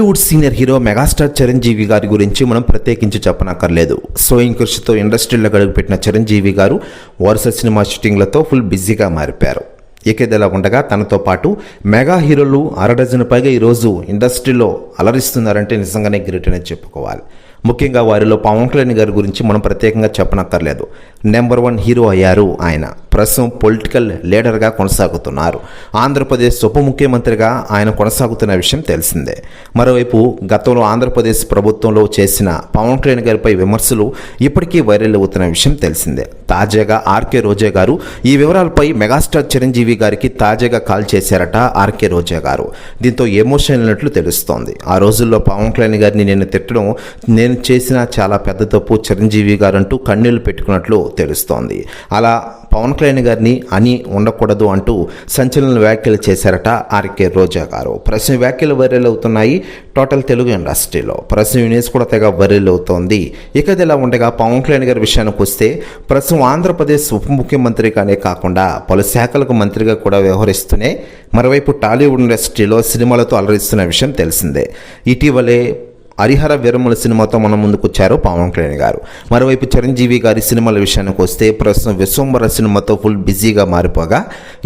Tollywood senior hero megastar Chiranjeevi గారి గురించి మనం ప్రత్యేకించి చెప్పనక్కర్లేదు. స్వయం కృషితో ఇండస్ట్రీలో గడుపుపెట్టిన చిరంజీవి గారు వరుస సినిమా షూటింగ్లతో ఫుల్ బిజీగా మారిపోయారు. ఇక ఉండగా తనతో పాటు మెగా హీరోలు అరడజన్ పైగా ఈరోజు ఇండస్ట్రీలో అలరిస్తున్నారంటే నిజంగానే గ్రేట్ అని చెప్పుకోవాలి. ముఖ్యంగా వారిలో పవన్ కళ్యాణ్ గారి గురించి మనం ప్రత్యేకంగా చెప్పనక్కర్లేదు. నెంబర్ వన్ హీరో అయ్యారు ఆయన. ప్రస్తుతం పొలిటికల్ లీడర్గా కొనసాగుతున్నారు. ఆంధ్రప్రదేశ్ ఉప ముఖ్యమంత్రిగా ఆయన కొనసాగుతున్న విషయం తెలిసిందే. మరోవైపు గతంలో ఆంధ్రప్రదేశ్ ప్రభుత్వంలో చేసిన పవన్ కళ్యాణ్ గారిపై విమర్శలు ఇప్పటికీ వైరల్ అవుతున్న విషయం తెలిసిందే. తాజాగా ఆర్కే రోజా గారు ఈ వివరాలపై మెగాస్టార్ చిరంజీవి గారికి తాజాగా కాల్ చేశారట ఆర్కే రోజా గారు. దీంతో ఎమోషన్ అయినట్లు తెలుస్తోంది. ఆ రోజుల్లో పవన్ కళ్యాణ్ గారిని నేను తిట్టడం నేను చేసిన చాలా పెద్ద తప్పు చిరంజీవి గారు అంటూ కన్నీళ్ళు పెట్టుకున్నట్లు తెలుస్తోంది. అలా పవన్ కళ్యాణ్ గారిని అని ఉండకూడదు అంటూ సంచలన వ్యాఖ్యలు చేశారట ఆర్కే రోజా గారు. ప్రశ్న వ్యాఖ్యలు వైరల్ అవుతున్నాయి టోటల్ తెలుగు ఇండస్ట్రీలో ప్రస్తుతం యూనిస్ న్యూస్ కూడా తెగ వైరల్ అవుతోంది ఇక ఇలా ఉండగా పవన్ కళ్యాణ్ గారి విషయానికి వస్తే ప్రస్తుతం ఆంధ్రప్రదేశ్ ఉప ముఖ్యమంత్రిగానే కాకుండా పలు శాఖలకు మంత్రిగా కూడా వ్యవహరిస్తూనే మరోవైపు టాలీవుడ్ ఇండస్ట్రీలో సినిమాలతో అలరిస్తున్న విషయం తెలిసిందే. ఇటీవలే హరిహర విరమల సినిమాతో మన ముందుకు వచ్చారు పవన్ కళ్యాణ్ గారు. మరోవైపు చిరంజీవి గారి సినిమాల విషయానికి వస్తే ప్రస్తుతం విశ్వంబర సినిమాతో ఫుల్ బిజీగా మారిపోగా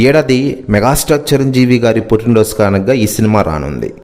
ఏడాది మెగాస్టార్ చిరంజీవి గారి పుట్టినరోజు కారణంగా ఈ సినిమా రానుంది.